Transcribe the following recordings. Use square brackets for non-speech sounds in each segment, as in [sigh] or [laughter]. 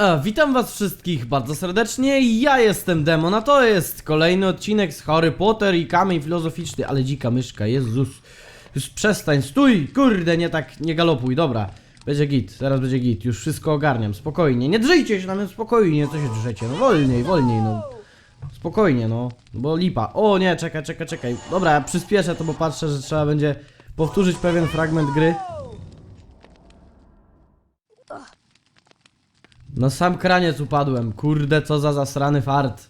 A, witam was wszystkich bardzo serdecznie, ja jestem Demon, a to jest kolejny odcinek z Harry Potter i Kamień Filozoficzny, ale dzika myszka, Jezus. Już przestań, stój, kurde, nie tak, nie galopuj, dobra. Będzie git, zaraz będzie git, już wszystko ogarniam, spokojnie, nie drzyjcie się na mnie, spokojnie, co się drzecie, no wolniej, wolniej, no. Spokojnie, no, bo lipa. O nie, czekaj, czekaj, czekaj. Dobra, ja przyspieszę to, bo patrzę, że trzeba będzie powtórzyć pewien fragment gry. Na sam kraniec upadłem. Kurde, co za zasrany fart.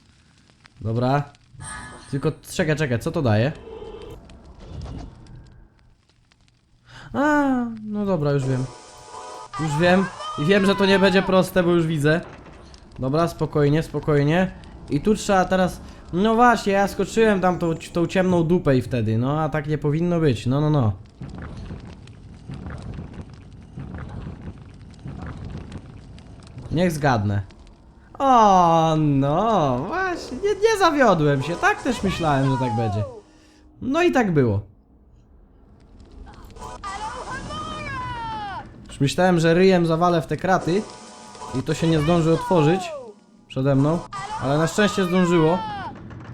Dobra. Tylko czekaj, czekaj, co to daje? A, no dobra, już wiem. Już wiem. I wiem, że to nie będzie proste, bo już widzę. Dobra, spokojnie, spokojnie. I tu trzeba teraz... No właśnie, ja skoczyłem tam tą, tą ciemną dupę i wtedy, no a tak nie powinno być, no no no. Niech zgadnę. O, no, właśnie, nie, nie zawiodłem się, tak też myślałem, że tak będzie. No i tak było. Już myślałem, że ryjem zawalę w te kraty i to się nie zdąży otworzyć przede mną, ale na szczęście zdążyło.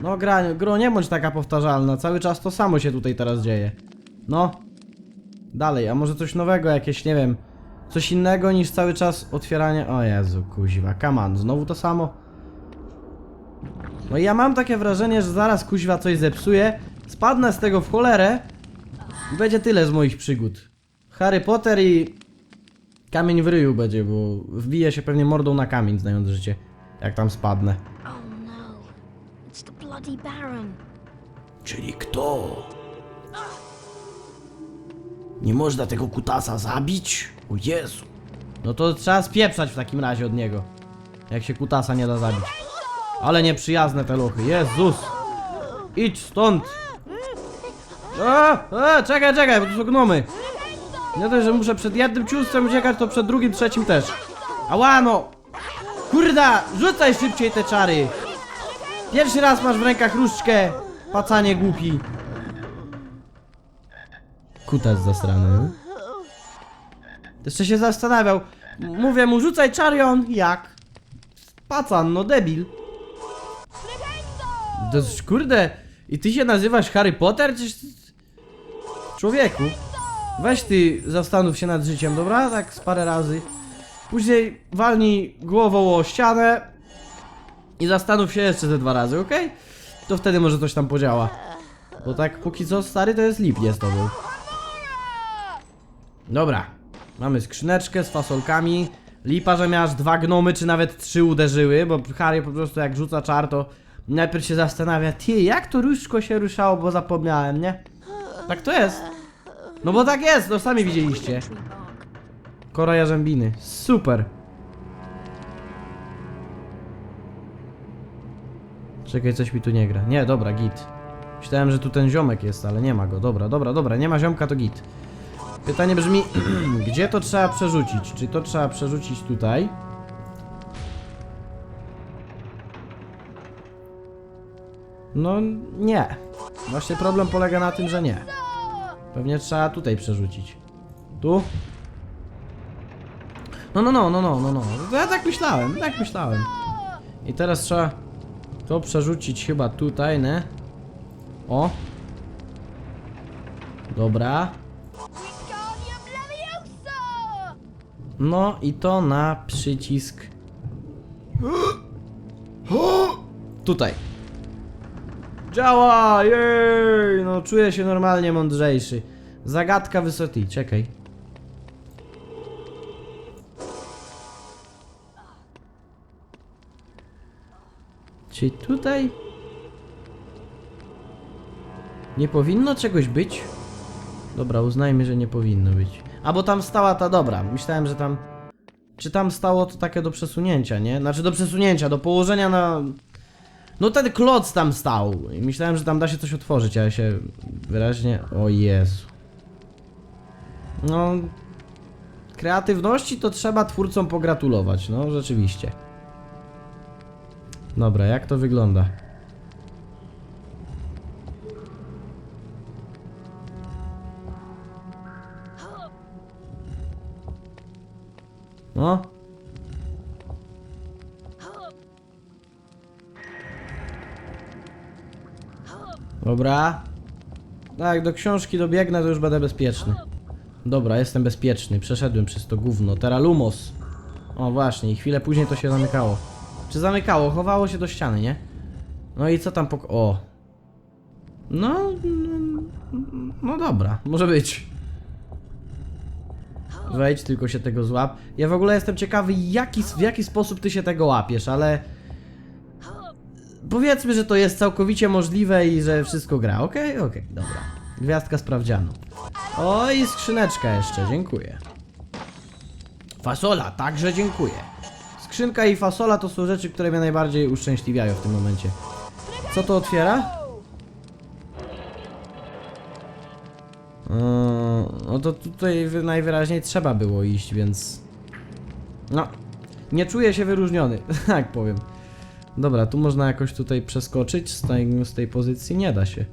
No gra, gro, nie bądź taka powtarzalna, cały czas to samo się tutaj teraz dzieje. No. Dalej, a może coś nowego, jakieś, nie wiem, coś innego niż cały czas otwieranie... O Jezu, kuźwa, come on, znowu to samo? No i ja mam takie wrażenie, że zaraz kuźwa coś zepsuje, spadnę z tego w cholerę i będzie tyle z moich przygód. Harry Potter i... Kamień w ryju będzie, bo wbije się pewnie mordą na kamień, znając życie, jak tam spadnę. Oh no. Czyli kto? Nie można tego kutasa zabić? O Jezu. No to trzeba spieprzać w takim razie od niego. Jak się kutasa nie da zabić. Ale nieprzyjazne te lochy. Jezus! Idź stąd! A, a, czekaj, czekaj, bo tu są gnomy. Nie to, że muszę przed jednym ciustem uciekać, to przed drugim, trzecim też. Ała no! Kurda! Rzucaj szybciej te czary! Pierwszy raz masz w rękach różdżkę, pacanie głupi. Kutas zasrany. Jeszcze się zastanawiał. Mówię mu, rzucaj czary, a on jak? Pacan, no debil. To kurde, i ty się nazywasz Harry Potter? Czyż... Człowieku, weź ty zastanów się nad życiem, dobra? Tak z parę razy. Później walnij głową o ścianę i zastanów się jeszcze ze dwa razy, okej? To wtedy może coś tam podziała. Bo tak póki co stary to jest lipnie z tobą. Dobra. Mamy skrzyneczkę z fasolkami. Lipa, że miałaś dwa gnomy, czy nawet trzy uderzyły, bo Harry po prostu jak rzuca czar, to najpierw się zastanawia, ty, jak to różdżko się ruszało, bo zapomniałem, nie? Tak to jest. No bo tak jest, no sami widzieliście. Kora jarzębiny. Super. Czekaj, coś mi tu nie gra. Nie, dobra, git. Myślałem, że tu ten ziomek jest, ale nie ma go. Dobra, dobra, dobra, nie ma ziomka, to git. Pytanie brzmi, [clears throat] gdzie to trzeba przerzucić? Czy to trzeba przerzucić tutaj? No, nie. Właśnie problem polega na tym, że nie. Pewnie trzeba tutaj przerzucić. Tu? No, no, no, no, no, no, no. Ja tak myślałem, tak myślałem. I teraz trzeba to przerzucić chyba tutaj, nie? O. Dobra. No i to na przycisk. Tutaj. Działa! Jej! No czuję się normalnie mądrzejszy. Zagadka wysoki, czekaj. Czy tutaj nie powinno czegoś być? Dobra, uznajmy, że nie powinno być. A bo tam stała ta dobra. Myślałem, że tam. Czy tam stało to takie do przesunięcia, nie? Znaczy do przesunięcia, do położenia na. No ten kloc tam stał. I myślałem, że tam da się coś otworzyć, ale się wyraźnie. O Jezu. No. Kreatywności to trzeba twórcom pogratulować, no rzeczywiście. Dobra, jak to wygląda? No. Dobra. Tak, do książki dobiegnę, to już będę bezpieczny. Dobra, jestem bezpieczny. Przeszedłem przez to gówno. Teralumos. O, właśnie. I chwilę później to się zamykało. Czy zamykało? Chowało się do ściany, nie? No i co tam. O. No... No, no dobra. Może być. Wejdź, tylko się tego złap. Ja w ogóle jestem ciekawy, jaki, w jaki sposób ty się tego łapiesz, ale... Powiedzmy, że to jest całkowicie możliwe i że wszystko gra. Okej, okej, dobra. Gwiazdka sprawdziano. O, i skrzyneczka jeszcze, dziękuję. Fasola, także dziękuję. Skrzynka i fasola to są rzeczy, które mnie najbardziej uszczęśliwiają w tym momencie. Co to otwiera? No to tutaj wy- najwyraźniej trzeba było iść, więc... No, nie czuję się wyróżniony, [laughs] tak powiem. Dobra, tu można jakoś tutaj przeskoczyć z tej, z tej pozycji, nie da się.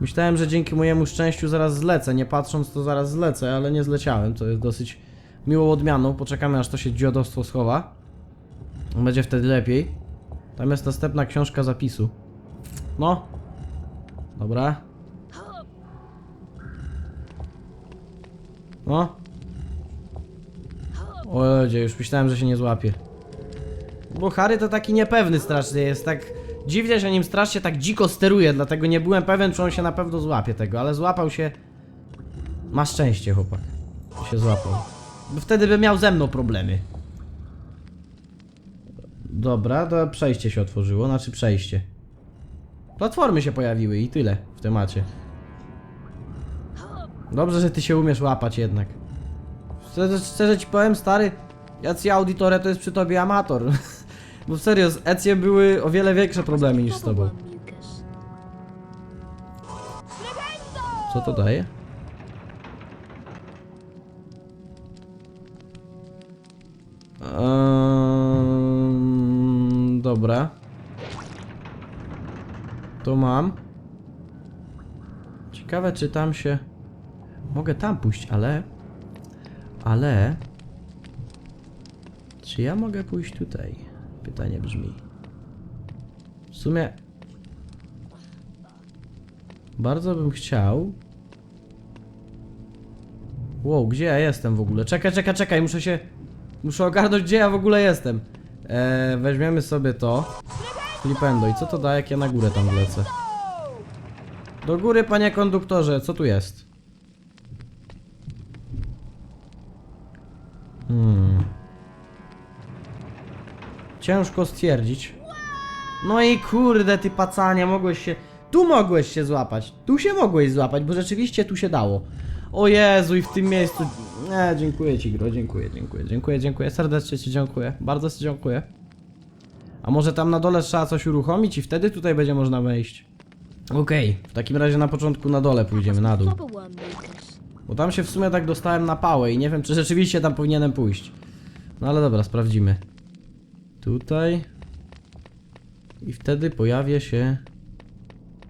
Myślałem, że dzięki mojemu szczęściu zaraz zlecę, nie patrząc to zaraz zlecę, ale nie zleciałem, co jest dosyć miłą odmianą. Poczekamy aż to się dziadostwo schowa. Będzie wtedy lepiej. Tam jest następna książka zapisu. No. Dobra. No. O ludzie, już myślałem, że się nie złapie. Bo Harry to taki niepewny strasznie jest, tak dziwnie się nim strasznie tak dziko steruje, dlatego nie byłem pewien, czy on się na pewno złapie tego, ale złapał się. Ma szczęście, chłopak. że Się złapał. Bo wtedy by miał ze mną problemy. Dobra, to przejście się otworzyło, znaczy przejście. Platformy się pojawiły i tyle w temacie. Dobrze, że ty się umiesz łapać jednak. Szczerze, szczerze ci powiem, stary, Jacy Auditore to jest przy tobie amator. [laughs] Bo serio, z Ecjem były o wiele większe problemy niż z tobą. Co to daje? Ehm, dobra. To mam. Ciekawe, czy tam się. Mogę tam pójść, ale. Ale. Czy ja mogę pójść tutaj? Pytanie brzmi. W sumie. Bardzo bym chciał. Wow, gdzie ja jestem w ogóle? Czekaj, czekaj, czekaj, muszę się... Muszę ogarnąć, gdzie ja w ogóle jestem. Eee, weźmiemy sobie to. Flipendo. I co to da, jak ja na górę tam wlecę? Do góry, panie konduktorze, co tu jest? Ciężko stwierdzić. No i kurde, ty pacanie, mogłeś się... Tu mogłeś się złapać. Tu się mogłeś złapać, bo rzeczywiście tu się dało. O Jezu, i w tym miejscu... Nie, dziękuję ci, Gro, dziękuję, dziękuję, dziękuję, dziękuję, serdecznie ci dziękuję. Bardzo ci dziękuję. A może tam na dole trzeba coś uruchomić i wtedy tutaj będzie można wejść? Okej, w takim razie na początku na dole pójdziemy, na dół. Bo tam się w sumie tak dostałem na pałę i nie wiem, czy rzeczywiście tam powinienem pójść. No ale dobra, sprawdzimy. Tutaj. I wtedy pojawia się...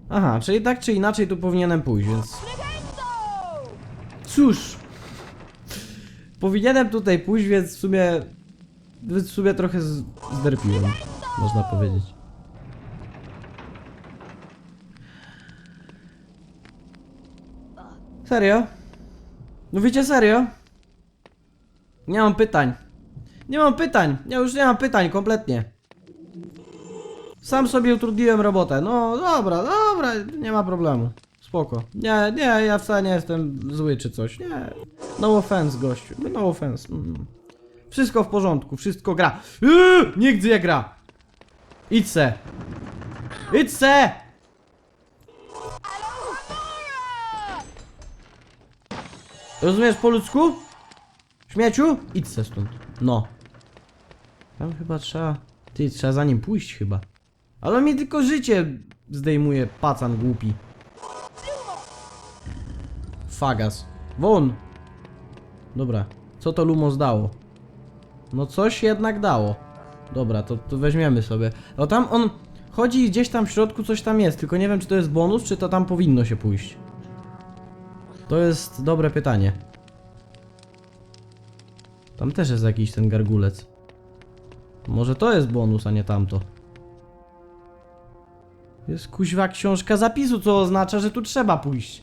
Aha, czyli tak czy inaczej tu powinienem pójść, więc... Cóż! Powinienem tutaj pójść, więc w sumie... W sumie trochę zderpiłem, można powiedzieć. Serio? Mówicie serio? Nie mam pytań. Nie mam pytań. Ja już nie mam pytań kompletnie. Sam sobie utrudniłem robotę. No dobra, dobra, nie ma problemu. Spoko. Nie, nie, ja wcale nie jestem zły czy coś. Nie. No offense, gościu. No offense. Mm. Wszystko w porządku, wszystko gra. Yy, nikt nie gra. Idź se. Idź se! Rozumiesz po ludzku? Śmieciu? Idź se stąd. No. Tam chyba trzeba... Ty, trzeba za nim pójść chyba. Ale mi tylko życie zdejmuje pacan głupi. Fagas. Won! Dobra. Co to Lumos dało? No coś jednak dało. Dobra, to, to weźmiemy sobie. No tam on chodzi gdzieś tam w środku coś tam jest, tylko nie wiem czy to jest bonus, czy to tam powinno się pójść. To jest dobre pytanie. Tam też jest jakiś ten gargulec. Może to jest bonus, a nie tamto. Jest kuźwa książka zapisu, co oznacza, że tu trzeba pójść.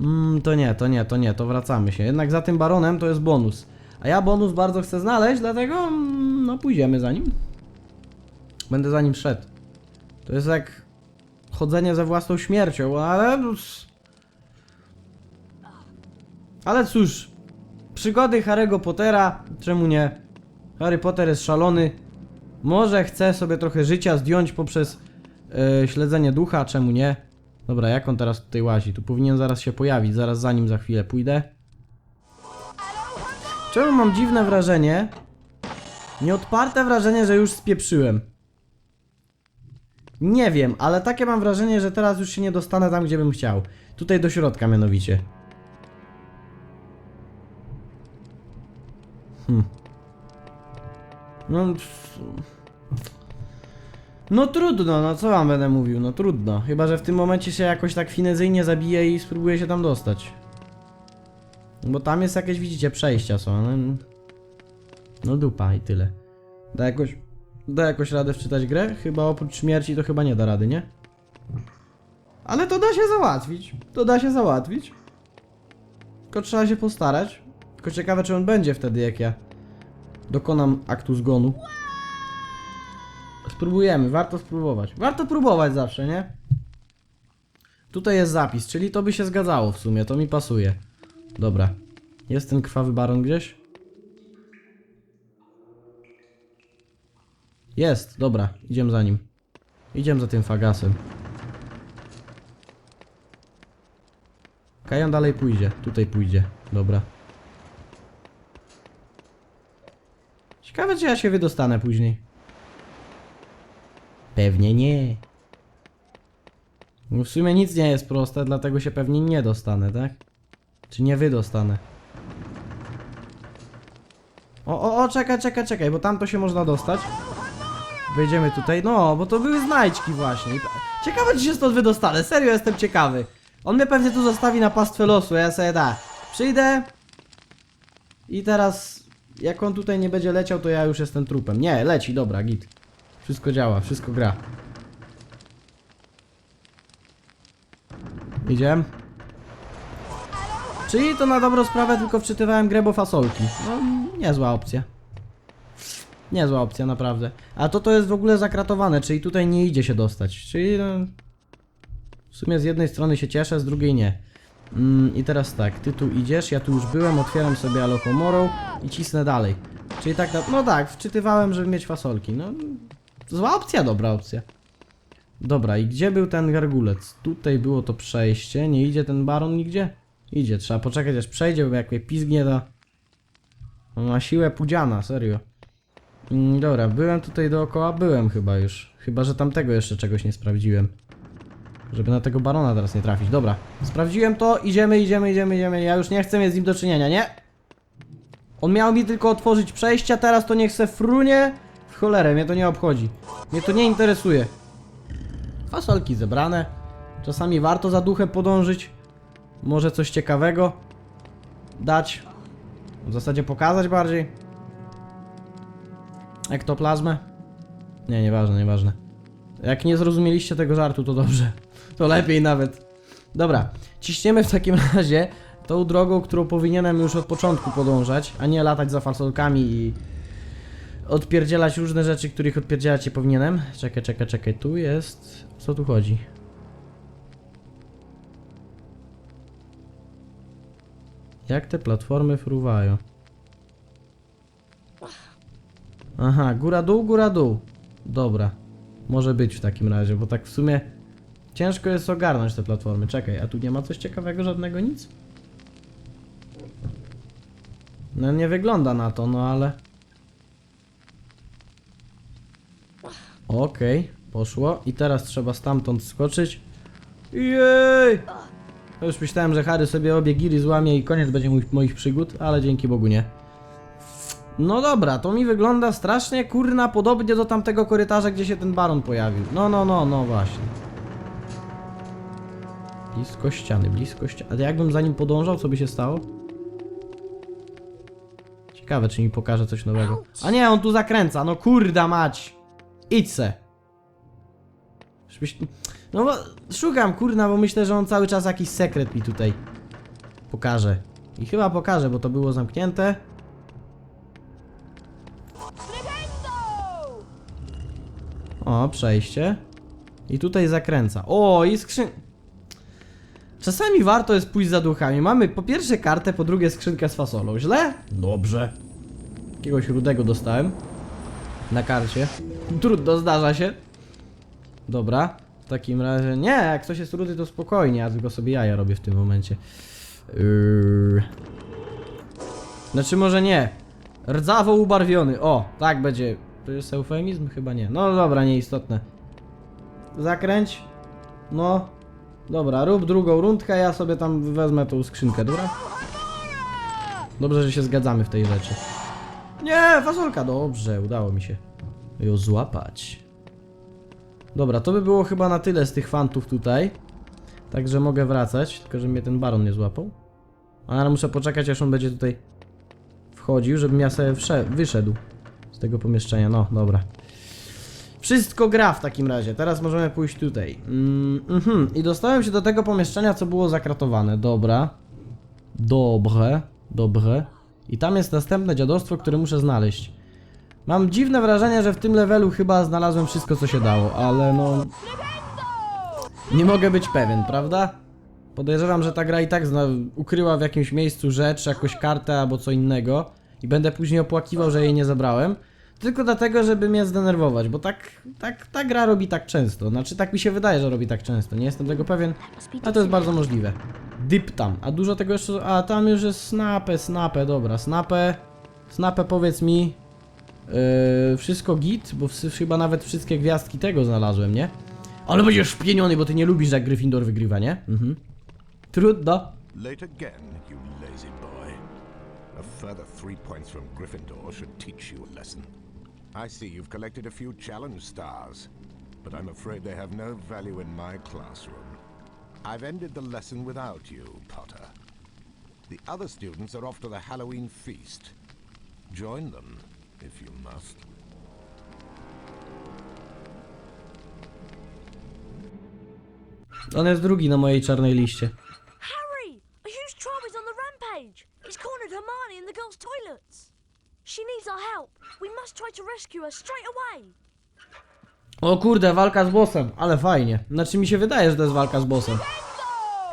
Mm, to nie, to nie, to nie, to wracamy się. Jednak za tym baronem to jest bonus. A ja bonus bardzo chcę znaleźć, dlatego mm, no pójdziemy za nim. Będę za nim szedł. To jest jak chodzenie ze własną śmiercią, ale... Ale cóż, przygody Harry'ego Pottera, czemu nie? Harry Potter jest szalony. Może chce sobie trochę życia zdjąć poprzez e, śledzenie ducha, czemu nie? Dobra, jak on teraz tutaj łazi? Tu powinien zaraz się pojawić, zaraz za nim za chwilę pójdę. Czemu mam dziwne wrażenie? Nieodparte wrażenie, że już spieprzyłem. Nie wiem, ale takie mam wrażenie, że teraz już się nie dostanę tam, gdzie bym chciał. Tutaj do środka mianowicie. Hmm. No... No trudno, no co wam będę mówił, no trudno. Chyba, że w tym momencie się jakoś tak finezyjnie zabije i spróbuję się tam dostać. Bo tam jest jakieś, widzicie, przejścia są, ale... No dupa i tyle. Da jakoś... Da jakoś radę wczytać grę? Chyba oprócz śmierci to chyba nie da rady, nie? Ale to da się załatwić. To da się załatwić. Tylko trzeba się postarać. Tylko ciekawe, czy on będzie wtedy, jak ja dokonam aktu zgonu. Spróbujemy, warto spróbować. Warto próbować zawsze, nie? Tutaj jest zapis, czyli to by się zgadzało w sumie, to mi pasuje. Dobra. Jest ten krwawy baron gdzieś? Jest, dobra, idziemy za nim. Idziemy za tym fagasem. Kajan dalej pójdzie, tutaj pójdzie, dobra. Ciekawe, czy ja się wydostanę później. Pewnie nie. No w sumie nic nie jest proste, dlatego się pewnie nie dostanę, tak? Czy nie wydostanę? O, o, o, czekaj, czekaj, czekaj, bo tam to się można dostać. Wejdziemy tutaj, no, bo to były znajdźki właśnie. Ciekawe, czy się stąd wydostanę, serio jestem ciekawy. On mnie pewnie tu zostawi na pastwę losu, ja sobie da. Przyjdę i teraz, jak on tutaj nie będzie leciał, to ja już jestem trupem. Nie, leci, dobra, git. Wszystko działa, wszystko gra. Idziemy. Czyli to na dobrą sprawę tylko wczytywałem grę, bo fasolki. No, niezła opcja. Niezła opcja, naprawdę. A to to jest w ogóle zakratowane, czyli tutaj nie idzie się dostać. Czyli no, w sumie z jednej strony się cieszę, z drugiej nie. Mm, I teraz tak, ty tu idziesz, ja tu już byłem, otwieram sobie Alohomorą i cisnę dalej. Czyli tak, no tak, wczytywałem, żeby mieć fasolki. No, zła opcja, dobra opcja. Dobra, i gdzie był ten gargulec? Tutaj było to przejście, nie idzie ten baron nigdzie? Idzie, trzeba poczekać aż przejdzie, bo jak mnie pizgnie to... Ma siłę pudziana, serio. Mm, dobra, byłem tutaj dookoła, byłem chyba już. Chyba, że tamtego jeszcze czegoś nie sprawdziłem. Żeby na tego barona teraz nie trafić. Dobra, sprawdziłem to, idziemy, idziemy, idziemy, idziemy. Ja już nie chcę mieć z nim do czynienia, nie? On miał mi tylko otworzyć przejścia, teraz to niech se frunie. W cholerę, mnie to nie obchodzi. Mnie to nie interesuje. Fasolki zebrane. Czasami warto za duchem podążyć. Może coś ciekawego dać. W zasadzie pokazać bardziej. Ektoplazmę? Nie, nieważne, nieważne. Jak nie zrozumieliście tego żartu, to dobrze. To lepiej nawet. Dobra, ciśniemy w takim [laughs] razie tą drogą, którą powinienem już od początku podążać, a nie latać za fasolkami i odpierdzielać różne rzeczy, których odpierdzielać nie powinienem. Czekaj, czekaj, czekaj, tu jest... Co tu chodzi? Jak te platformy fruwają? Aha, góra dół, góra dół. Dobra. Może być w takim razie, bo tak w sumie ciężko jest ogarnąć te platformy. Czekaj, a tu nie ma coś ciekawego, żadnego nic? No nie wygląda na to, no ale... Okej, poszło. I teraz trzeba stamtąd skoczyć. Jej! Już myślałem, że Harry sobie obie giry złamie i koniec będzie moich przygód, ale dzięki Bogu nie. No dobra, to mi wygląda strasznie kurna podobnie do tamtego korytarza, gdzie się ten baron pojawił. No, no, no, no właśnie. Blisko ściany, blisko ściany. A jakbym za nim podążał, co by się stało? Ciekawe, czy mi pokaże coś nowego. A nie, on tu zakręca, no kurda mać! Idź se. Żebyś... No bo szukam, kurna, bo myślę, że on cały czas jakiś sekret mi tutaj pokaże. I chyba pokaże, bo to było zamknięte. O, przejście. I tutaj zakręca. O, i skrzyn... Czasami warto jest pójść za duchami. Mamy po pierwsze kartę, po drugie skrzynkę z fasolą. Źle? Dobrze. Jakiegoś rudego dostałem. Na karcie. Trudno, zdarza się. Dobra. W takim razie... Nie, jak ktoś jest rudy, to spokojnie. Ja tylko sobie jaja robię w tym momencie. Yy... Znaczy może nie. Rdzawo ubarwiony. O, tak będzie. To jest eufemizm? Chyba nie. No dobra, nieistotne. Zakręć. No. Dobra, rób drugą rundkę, ja sobie tam wezmę tą skrzynkę, dobra? Dobrze, że się zgadzamy w tej rzeczy. Nie, fasolka, dobrze, udało mi się ją złapać. Dobra, to by było chyba na tyle z tych fantów tutaj. Także mogę wracać, tylko że mnie ten baron nie złapał. Ale muszę poczekać, aż on będzie tutaj wchodził, żebym ja sobie wyszedł z tego pomieszczenia. No, dobra. Wszystko gra w takim razie. Teraz możemy pójść tutaj. Mm, mhm. I dostałem się do tego pomieszczenia, co było zakratowane. Dobra. Dobre. Dobre. I tam jest następne dziadostwo, które muszę znaleźć. Mam dziwne wrażenie, że w tym levelu chyba znalazłem wszystko, co się dało, ale no... Nie mogę być pewien, prawda? Podejrzewam, że ta gra i tak ukryła w jakimś miejscu rzecz, jakąś kartę albo co innego i będę później opłakiwał, że jej nie zabrałem. Tylko dlatego, żeby mnie zdenerwować, bo tak, tak ta gra robi tak często. Znaczy tak mi się wydaje, że robi tak często. Nie jestem tego pewien, a to jest bardzo możliwe. Dip tam. A dużo tego jeszcze... A tam już jest snapę, snapę, dobra. Snapę, snapę powiedz mi... Yy, wszystko git, bo w, chyba nawet wszystkie gwiazdki tego znalazłem, nie? Ale będziesz szpieniony, bo ty nie lubisz jak Gryffindor wygrywa, nie? Mhm. Trudno. Late again, you lazy boy. A further three points from Gryffindor should teach you a lesson. I see you've collected a few challenge stars, but I'm afraid they have no value in my classroom. I've ended the lesson without you, Potter. The other students are off to the Halloween feast. Join them, if you must. On jest drugi na mojej czarnej liście. She needs our help. We must try to rescue her straight away! O kurde, walka z bossem, ale fajnie. Znaczy mi się wydaje, że to jest walka z bossem.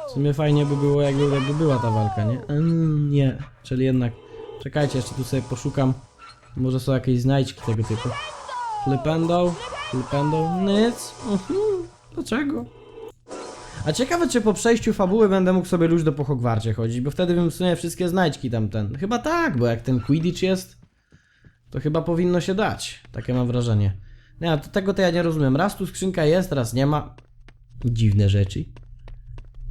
W sumie fajnie by było, jakby, jakby była ta walka, nie? Mm, nie, czyli jednak... Czekajcie, jeszcze tu sobie poszukam. Może są jakieś znajdźki tego typu. Flipendo, flipendo, nic. Mhm, Dlaczego? A ciekawe, czy po przejściu fabuły będę mógł sobie luźno po Hogwarcie chodzić, bo wtedy bym w sumie wszystkie znajdźki tamten. Chyba tak, bo jak ten Quidditch jest, to chyba powinno się dać. Takie mam wrażenie. Nie, to tego to ja nie rozumiem. Raz tu skrzynka jest, raz nie ma. Dziwne rzeczy.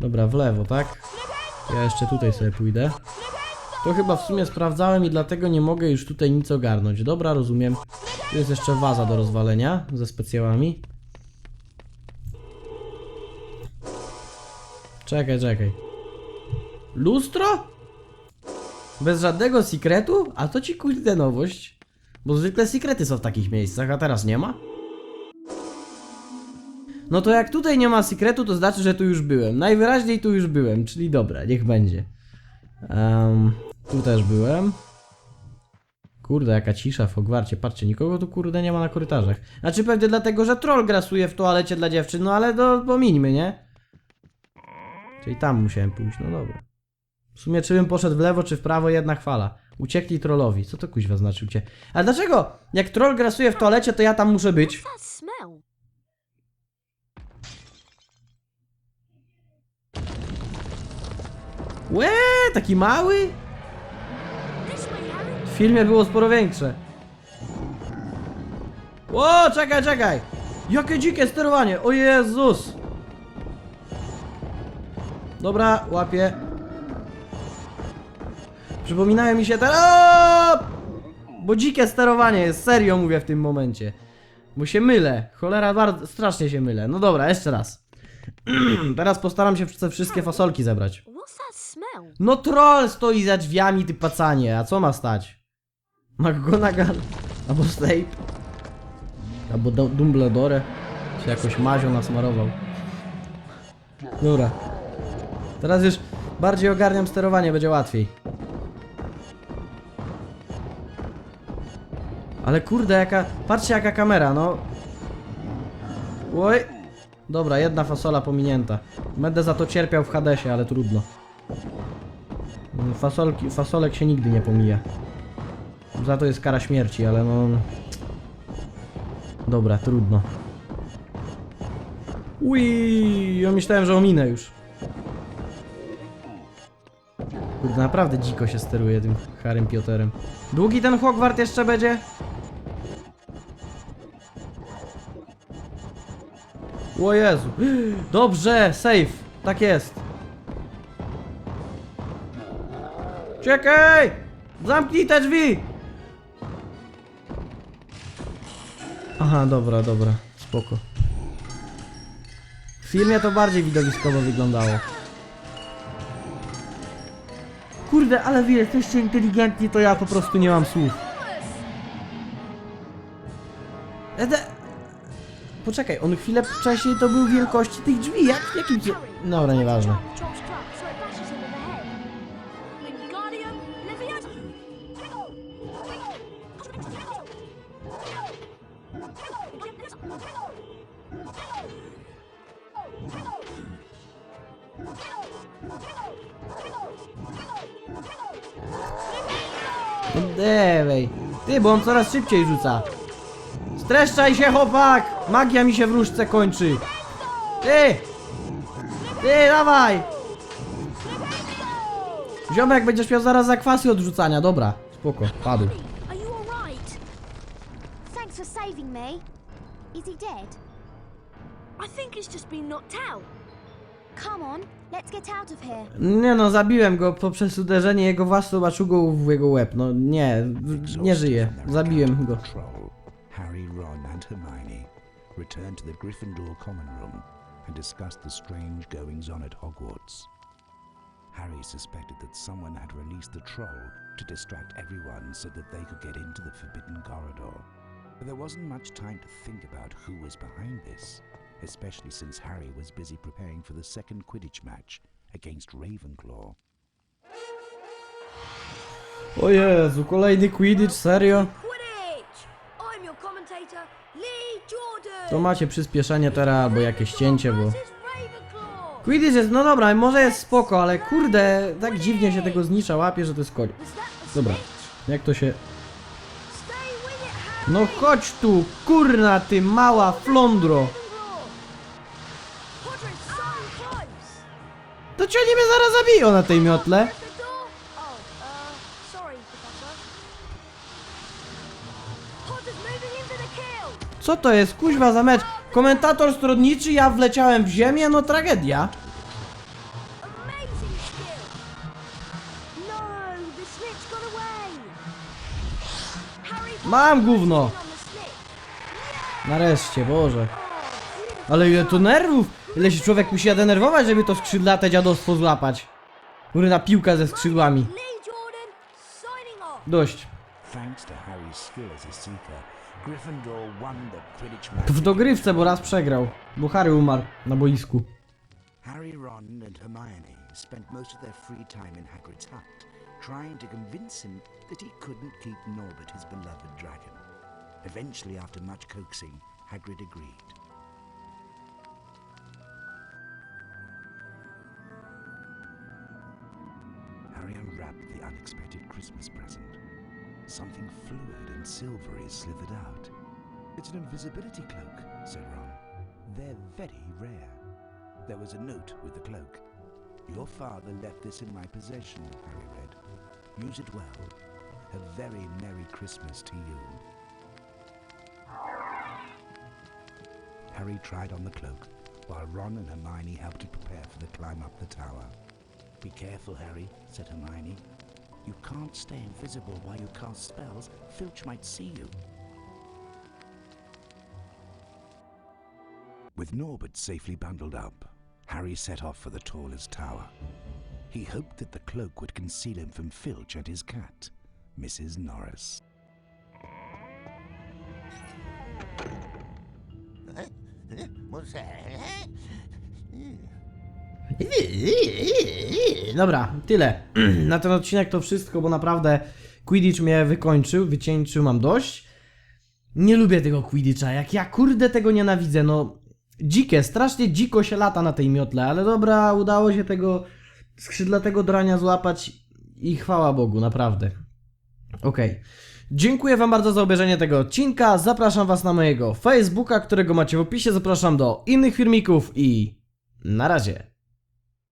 Dobra, w lewo, tak? Ja jeszcze tutaj sobie pójdę. To chyba w sumie sprawdzałem i dlatego nie mogę już tutaj nic ogarnąć. Dobra, rozumiem. Tu jest jeszcze waza do rozwalenia ze specjałami. Czekaj, czekaj. Lustro? Bez żadnego sekretu? A to ci kurde nowość. Bo zwykle sekrety są w takich miejscach, a teraz nie ma? No to jak tutaj nie ma sekretu, to znaczy, że tu już byłem. Najwyraźniej tu już byłem, czyli dobra, niech będzie. Em, tu też byłem. Kurde, jaka cisza w Hogwarcie. Patrzcie, nikogo tu kurde nie ma na korytarzach. Znaczy pewnie dlatego, że troll grasuje w toalecie dla dziewczyn, no ale to pomińmy, nie? Czyli tam musiałem pójść, no dobra. W sumie czy bym poszedł w lewo czy w prawo, jedna chwala. Uciekli trollowi. Co to kuźwa znaczy ucie... A dlaczego? Jak troll grasuje w toalecie, to ja tam muszę być. What's that smell? Łe, taki mały? This way, Harry! W filmie było sporo większe. Ło, czekaj, czekaj! Jakie dzikie sterowanie! O Jezus! Dobra, łapię. Przypominają mi się teraz. Bo dzikie sterowanie jest, serio mówię w tym momencie. Bo się mylę. Cholera, bardzo, strasznie się mylę. No dobra, jeszcze raz. [clears throat] Teraz postaram się te wszystkie fasolki zebrać. No troll stoi za drzwiami, ty pacanie, a co ma stać? McGonagall? Albo Snape? Albo Du- Dumbledore? Się jakoś mazią nasmarował. Dobra. Teraz już bardziej ogarniam sterowanie, będzie łatwiej. Ale kurde, jaka... Patrzcie jaka kamera, no. Oj. Dobra, jedna fasola pominięta. Będę za to cierpiał w Hadesie, ale trudno. Mm, Fasolki, fasolek się nigdy nie pomija. Za to jest kara śmierci, ale no... Dobra, trudno. Ui, ja myślałem, że ominę już. Kurde, naprawdę dziko się steruje tym Harrym Pioterem. Długi ten Hogwart jeszcze będzie? O Jezu. Dobrze, safe. Tak jest. Czekaj! Zamknij te drzwi! Aha, dobra, dobra. Spoko. W filmie to bardziej widowiskowo wyglądało. Kurde, ale wy jesteście inteligentni, to ja po prostu nie mam słów. Poczekaj, on chwilę wcześniej to był wielkości tych drzwi, jak, jakim... Dobra, nieważne. Dewej. Ty, bo on coraz szybciej rzuca. Streszczaj się, chłopak! Magia mi się w różce kończy. Ty! Ty, dawaj! Ziomek, będziesz miał zaraz zakwasy od rzucania. Dobra, spoko, padł. Are you alright? Thanks for saving me. Is he dead? I think he's just been knocked out. Come on, let's get out of here. Nie no, zabiłem go poprzez uderzenie jego własną maczugą w jego łeb. No nie, w- nie żyje. Zabiłem go. Ron, and Hermione returned to the Gryffindor common room and discussed the strange goings on at Hogwarts. Harry suspected that someone had released the troll to distract everyone so that they could get into the forbidden corridor. But there wasn't much time to think about who was behind this, especially since Harry was busy preparing for the second Quidditch match against Ravenclaw. Oh o Jezu, kolejny Quidditch, serio? To macie przyspieszenie teraz albo jakieś cięcie, bo... Quidditch jest, no dobra, może jest spoko, ale kurde, tak dziwnie się tego znicza łapie, że to jest koniec. Dobra, jak to się... No chodź tu, kurna ty mała flądro! To ci oni mnie zaraz zabiją na tej miotle. Co to jest, kuźwa za mecz? Komentator stronniczy, ja wleciałem w ziemię, no tragedia. Mam gówno. Nareszcie, Boże. Ale ile to nerwów! Ile się człowiek musi denerwować, żeby to skrzydlate dziadostwo złapać. Kurna piłka ze skrzydłami. Dość. Thanks to Harry's skill as a seeker, Gryffindor won the W dogrywce, bo raz przegrał. Bo Harry umarł na boisku. Harry, Ron, and Hermione spent most of their free time in Hagrid's hut, trying to convince him that he couldn't keep Norbert, his beloved dragon. Eventually, after much coaxing, Hagrid agreed. Harry unwrapped the unexpected Christmas present. Something fluid and silvery slithered out. It's an invisibility cloak, said Ron. They're very rare. There was a note with the cloak. Your father left this in my possession, Harry read. Use it well. A very Merry Christmas to you. Harry tried on the cloak, while Ron and Hermione helped him prepare for the climb up the tower. Be careful, Harry, said Hermione. You can't stay invisible while you cast spells. Filch might see you. With Norbert safely bundled up, Harry set off for the tallest tower. He hoped that the cloak would conceal him from Filch and his cat, Mrs. Norris. [laughs] Dobra, tyle. Na ten odcinek to wszystko, bo naprawdę Quidditch mnie wykończył, wycieńczył, mam dość. Nie lubię tego Quidditcha, jak ja kurde tego nienawidzę, no dzikie, strasznie dziko się lata na tej miotle, ale dobra, udało się tego skrzydlatego drania złapać i chwała Bogu, naprawdę. Okej. Dziękuję Wam bardzo za obejrzenie tego odcinka. Zapraszam Was na mojego Facebooka, którego macie w opisie. Zapraszam do innych filmików i na razie.